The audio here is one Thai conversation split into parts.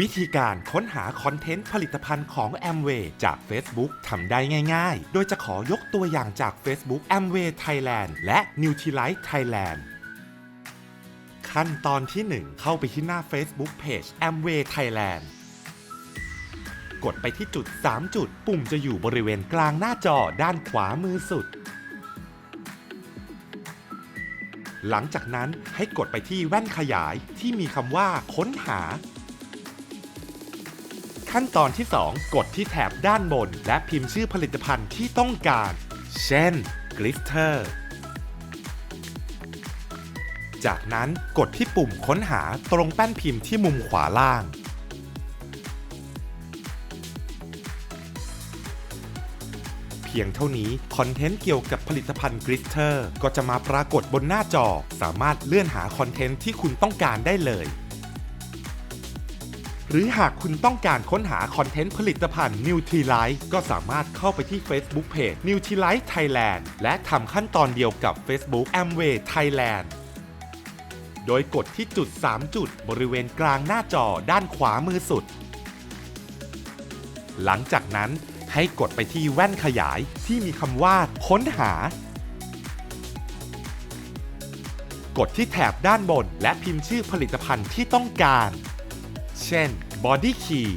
วิธีการค้นหาคอนเทนต์ผลิตภัณฑ์ของ Amway จาก Facebook ทำได้ง่ายๆ โดยจะขอยกตัวอย่างจาก Facebook Amway Thailand และ Nutrilite Thailand ขั้นตอนที่ 1 เข้าไปที่หน้า Facebook Page Amway Thailand กดไปที่จุด 3 จุด ปุ่มจะอยู่บริเวณกลางหน้าจอด้านขวามือสุด หลังจากนั้นให้กดไปที่แว่นขยายที่มีคำว่าค้นหา ขั้นตอนที่ 2 กดที่แถบด้านบน และพิมพ์ชื่อผลิตภัณฑ์ที่ต้องการ เช่น Glitter จากนั้นกดที่ปุ่มค้นหาตรงแป้นพิมพ์ที่มุมขวาล่าง เพียงเท่านี้คอนเทนต์เกี่ยวกับผลิตภัณฑ์ Glitter ก็จะมาปรากฏบนหน้าจอ สามารถเลื่อนหาคอนเทนต์ที่คุณต้องการได้เลย หรือหากคุณต้องการค้นหาคอนเทนต์ผลิตภัณฑ์ Nutrilite ก็สามารถเข้าไปที่ Facebook Page Nutrilite Thailand และทำขั้นตอนเดียวกับ Facebook Amway Thailand โดยกดที่จุด 3 จุดบริเวณกลางหน้าจอด้านขวามือสุด หลังจากนั้นให้กดไปที่แว่นขยายที่มีคำว่า ค้นหา กดที่แถบด้านบนและพิมพ์ชื่อผลิตภัณฑ์ที่ต้องการ เช่น Body Key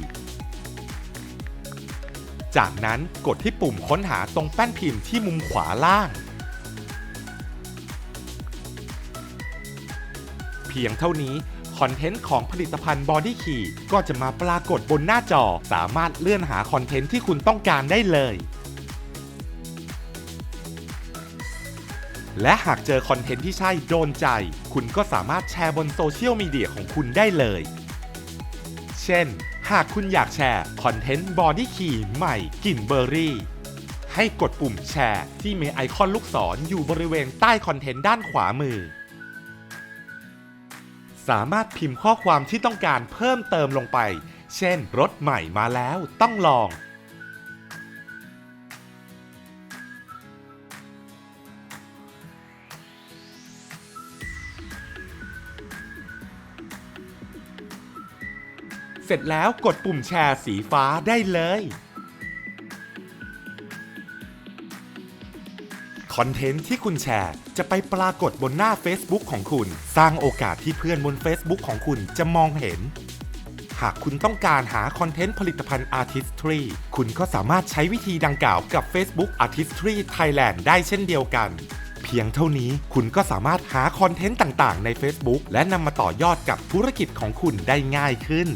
จากนั้นกดที่ปุ่มค้นหาตรงแป้นพิมพ์ที่มุมขวาล่าง เพียงเท่านี้คอนเทนต์ของผลิตภัณฑ์ Body Key ก็จะมาปรากฏบนหน้าจอสามารถเลื่อนหาคอนเทนต์ที่คุณต้องการได้เลย และหากเจอคอนเทนต์ที่ใช่โดนใจ คุณก็สามารถแชร์บนโซเชียลมีเดียของคุณได้เลย เช่น หากคุณอยากแชร์คอนเทนต์บอดี้คีใหม่กลิ่นเบอร์รี่ ให้กดปุ่มแชร์ที่มีไอคอนลูกศรออยู่บริเวณใต้คอนเทนต์ด้านขวามือ สามารถพิมพ์ข้อความที่ต้องการเพิ่มเติมลงไป เช่นรถใหม่มาแล้วต้องลอง สร็จแล้วกดปุ่มแชร์สีฟ้าได้เลย คอนเทนต์ที่คุณแชร์ จะไปปรากฏบนหน้า Facebook ของคุณ สร้างโอกาสที่เพื่อนบน Facebook ของคุณจะมองเห็น หากคุณต้องการหาคอนเทนต์ผลิตภัณฑ์ Artistry คุณก็สามารถใช้วิธีดังกล่าวกับ Facebook Artistry Thailand ได้เช่นเดียวกันเพียงเท่านี้คุณก็สามารถหาคอนเทนต์ต่างๆ ใน Facebook และนำมาต่อยอดกับธุรกิจของคุณได้ง่ายขึ้น